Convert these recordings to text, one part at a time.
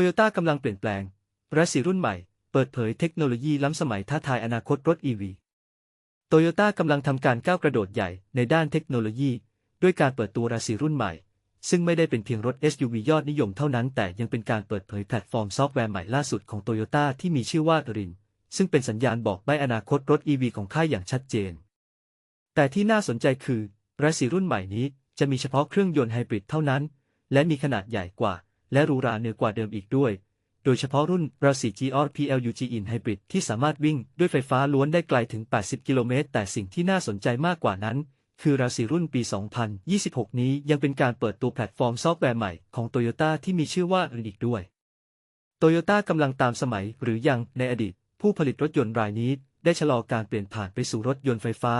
โยต้ากำลังเปลี่ยนแปลงรัสซีรุ่นใหม่ เปิดเผยเทคโนโลยีล้ำสมัยท้าทายอนาคตรถ EV โตโยต้ากำลังทำการก้าวกระโดดใหญ่ในด้านเทคโนโลยี ด้วยการเปิดตัวรัสซีรุ่นใหม่ ซึ่งไม่ได้เป็นเพียงรถ SUV ยอดนิยมเท่านั้น แต่ยังเป็นการเปิดเผยแพลตฟอร์มซอฟต์แวร์ใหม่ล่าสุดของโตโยต้าที่มีชื่อว่าริน ซึ่งเป็นสัญญาณบอกใบอนาคตรถ EV ของค่ายอย่างชัดเจน แต่ที่น่าสนใจคือรัสซีรุ่นใหม่นี้จะมีเฉพาะเครื่องยนต์ไฮบริดเท่านั้น และมีขนาดใหญ่กว่า และหรูหราเหนือกว่าเดิมอีกด้วย โดยเฉพาะรุ่น r a c g r PLUG In Hybrid ที่สามารถวิ่งด้วยไฟฟ้าล้วนได้ไกลถึง 80 กิโลเมตร แต่สิ่งที่น่าสนใจมากกว่านั้น คือราศีรุ่นปี 2026 นี้ยังเป็นการเปิดตัวแพลตฟอร์มซอฟต์แวร์ใหม่ของ Toyota ที่มีชื่อว่า r i n อีกด้วย Toyota กำลังตามสมัยหรือยังในอดีต ผู้ผลิตรถยนต์รายนี้ได้ชะลอการเปลี่ยนผ่านไปสู่รถยนต์ไฟฟ้า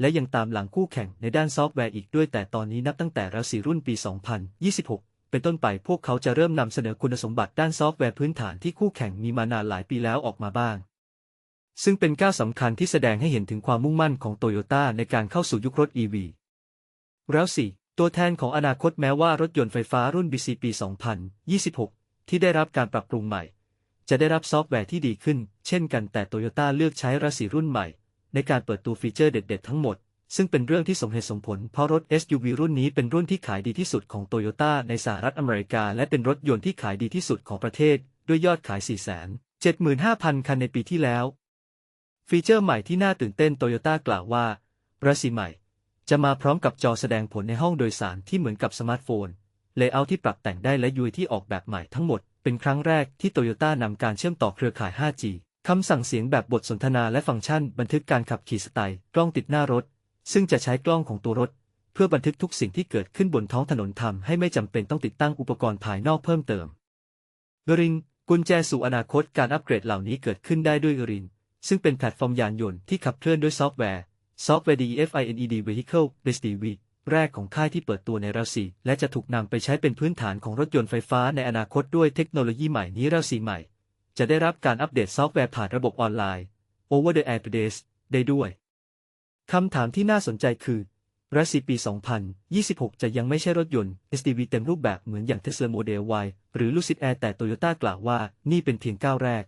และยังตามหลังคู่แข่งในด้านซอฟต์แวร์อีกด้วยแต่ตอนนี้นับตั้งแต่ราศีรุ่นปี 2026 เป็นต้นไปพวกเขาจะเริ่มนำเสนอคุณสมบัติด้านซอฟต์แวร์พื้นฐานที่คู่แข่งมีมานานหลายปีแล้วออกมาบ้าง ซึ่งเป็นก้าวสำคัญที่แสดงให้เห็นถึงความมุ่งมั่นของโตโยต้าในการเข้าสู่ยุครถ EV แล้วสิตัวแทนของอนาคตแม้ว่ารถยนต์ไฟฟ้ารุ่น BC ปี2026 ที่ได้รับการปรับปรุงใหม่ จะได้รับซอฟต์แวร์ที่ดีขึ้น เช่นกันแต่โตโยต้าเลือกใช้ราศีรุ่นใหม่ ในการเปิดตัวฟีเจอร์เด็ด ๆ ทั้งหมด ซึ่งเป็นเรื่องที่สมเหตุสมผลเพราะรถ SUV รุ่นนี้เป็นรุ่นที่ขายดีที่สุดของโตโยต้าในสหรัฐอเมริกา และเป็นรถยนต์ที่ขายดีที่สุดของประเทศ ด้วยยอดขาย 475,000 คันในปีที่แล้ว ฟีเจอร์ใหม่ที่น่าตื่นเต้นโตโยต้ากล่าวว่าราศีใหม่ จะมาพร้อมกับจอแสดงผลในห้องโดยสารที่เหมือนกับสมาร์ทโฟน เลเยอร์ที่ปรับแต่งได้และยูที่ออกแบบใหม่ทั้งหมด เป็นครั้งแรกที่โตโยต้านำการเชื่อมต่อเครือข่าย 5G คำสั่งเสียงแบบบทสนทนาและฟังก์ชัน บันทึกการขับขี่สไตล์กล้องติดหน้ารถ ซึ่งจะใช้กล้องของตัวรถ เพื่อบันทึกทุกสิ่งที่เกิดขึ้นบนท้องถนนทำให้ไม่จำเป็นต้องติดตั้งอุปกรณ์ภายนอกเพิ่มเติมรินกุญแจสู่อนาคตการอัปเกรดเหล่านี้เกิดขึ้นได้ด้วยรินซึ่งเป็นแพลตฟอร์มยานยนต์ที่ขับเคลื่อนด้วยซอฟต์แวร์ซอฟต์แวร์ DFINED Vehicle based v แรกของค่ายที่เปิดตัวในรัสซีและจะถูกนำไปใช้เป็นพื้นฐานของรถยนต์ไฟฟ้าในอนาคตด้วยเทคโนโลยีใหม่นี้รัสซีใหม่ จะได้รับการอัปเดตซอฟต์แวร์ผ่านระบบออนไลน์ Over the Air Days ได้ด้วย คำถามที่น่าสนใจคือรัสซีปี 2026 จะยังไม่ใช่รถยนต์ SDV เต็มรูปแบบเหมือนอย่าง Tesla Model Y หรือ Lucid Air แต่ Toyota กล่าวว่านี่เป็นเพียงก้าวแรก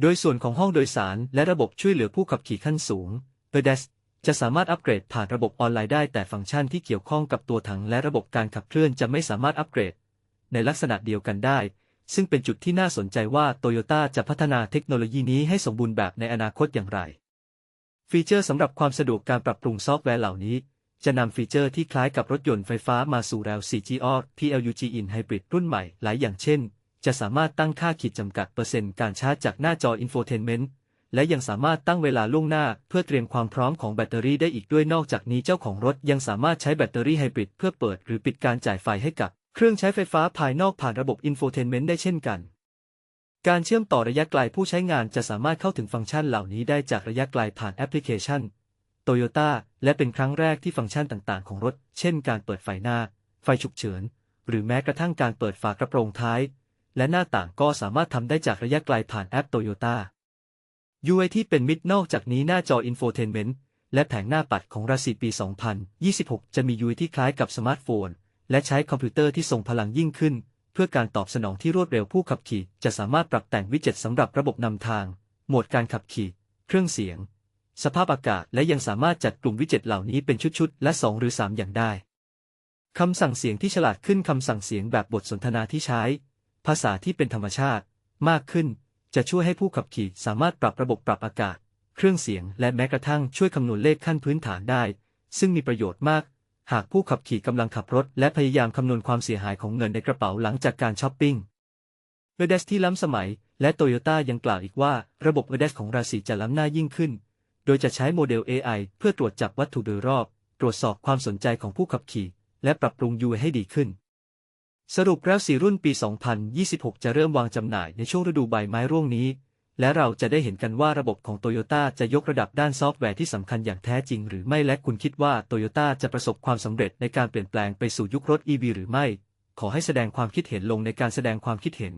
โดยส่วนของห้องโดยสารและระบบช่วยเหลือผู้ขับขี่ขั้นสูง PEDES จะสามารถอัปเกรดผ่านระบบออนไลน์ได้แต่ฟังก์ชันที่เกี่ยวข้องกับตัวถังและระบบการขับเคลื่อนจะไม่สามารถอัปเกรด ในลักษณะเดียวกันได้ ซึ่งเป็นจุดที่น่าสนใจว่าโตโยต้าจะพัฒนาเทคโนโลยีนี้ให้สมบูรณ์แบบในอนาคตอย่างไร ฟีเจอร์สำหรับความสะดวกการปรับปรุงซอฟต์แวร์เหล่านี้ จะนำฟีเจอร์ที่คล้ายกับรถยนต์ไฟฟ้ามาสู่แล้ว 4GR PLUG In Hybrid รุ่นใหม่หลายอย่างเช่น จะสามารถตั้งค่าขีดจำกัดเปอร์เซ็นต์การชาร์จจากหน้าจอ Infotainment และยังสามารถตั้งเวลาล่วงหน้าเพื่อเตรียมความพร้อมของแบตเตอรี่ได้อีกด้วยนอกจากนี้เจ้าของรถยังสามารถใช้แบตเตอรี่ไฮบริดเพื่อเปิดหรือปิดการจ่ายไฟให้กับเครื่องใช้ไฟฟ้าภายนอกผ่านระบบ Infotainment ได้เช่นกัน การเชื่อมต่อระยะไกลผู้ใช้งานจะสามารถเข้าถึงฟังก์ชันเหล่านี้ได้จากระยะไกลผ่านแอปพลิเคชัน Toyota และเป็นครั้งแรกที่ฟังก์ชันต่างๆ ของรถ เช่นการเปิดไฟหน้า ไฟฉุกเฉิน หรือแม้กระทั่งการเปิดฝากระโปรงท้าย และหน้าต่างก็สามารถทำได้จากระยะไกลผ่านแอป Toyota UI ที่เป็นมิดนอกจากนี้หน้าจอ Infotainment และแผงหน้าปัดของราศีปี 2026 จะมี UI ที่คล้ายกับสมาร์ทโฟน และใช้คอมพิวเตอร์ที่ทรงพลังยิ่งขึ้น เพื่อการตอบสนองที่รวดเร็วผู้ขับขี่จะสามารถปรับแต่งวิจ็ตสำหรับระบบนำทาง โหมดการขับขี่ เครื่องเสียง สภาพอากาศและยังสามารถจัดกลุ่มวิจ็ตเหล่านี้เป็นชุดๆ และ 2 หรือ 3 อย่างได้คำสั่งเสียงที่ฉลาดขึ้นคำสั่งเสียงแบบบทสนทนาที่ใช้ ภาษาที่เป็นธรรมชาติ มากขึ้น จะช่วยให้ผู้ขับขี่สามารถปรับระบบปรับอากาศ เครื่องเสียง และแม้กระทั่งช่วยคำนวณเลขขั้นพื้นฐานได้ ซึ่งมีประโยชน์มาก หากผู้ขับขี่กำลังขับรถ และพยายามคำนวณความเสียหายของเงินในกระเป๋าหลังจากการช้อปปิ้งเอเดสที่ล้ำสมัย และโตโยต้ายังกล่าวอีกว่า ระบบเอเดสของราศีจะล้ำหน้ายิ่งขึ้น โดยจะใช้โมเดล AI เพื่อตรวจจับวัตถุโดยรอบ ตรวจสอบความสนใจของผู้ขับขี่ และปรับปรุง UI ให้ดีขึ้น สรุปแล้วสีรุ่นปี 2026 จะเริ่มวางจำหน่ายในช่วงฤดูใบไม้ร่วงนี้ และเราจะได้เห็นกันว่าระบบของโตโยต้าจะยกระดับด้านซอฟต์แวร์ที่สำคัญอย่างแท้จริงหรือไม่และคุณคิดว่าโตโยต้าจะประสบความสำเร็จในการเปลี่ยนแปลงไปสู่ยุครถ EV หรือไม่ ขอให้แสดงความคิดเห็นลงในการแสดงความคิดเห็น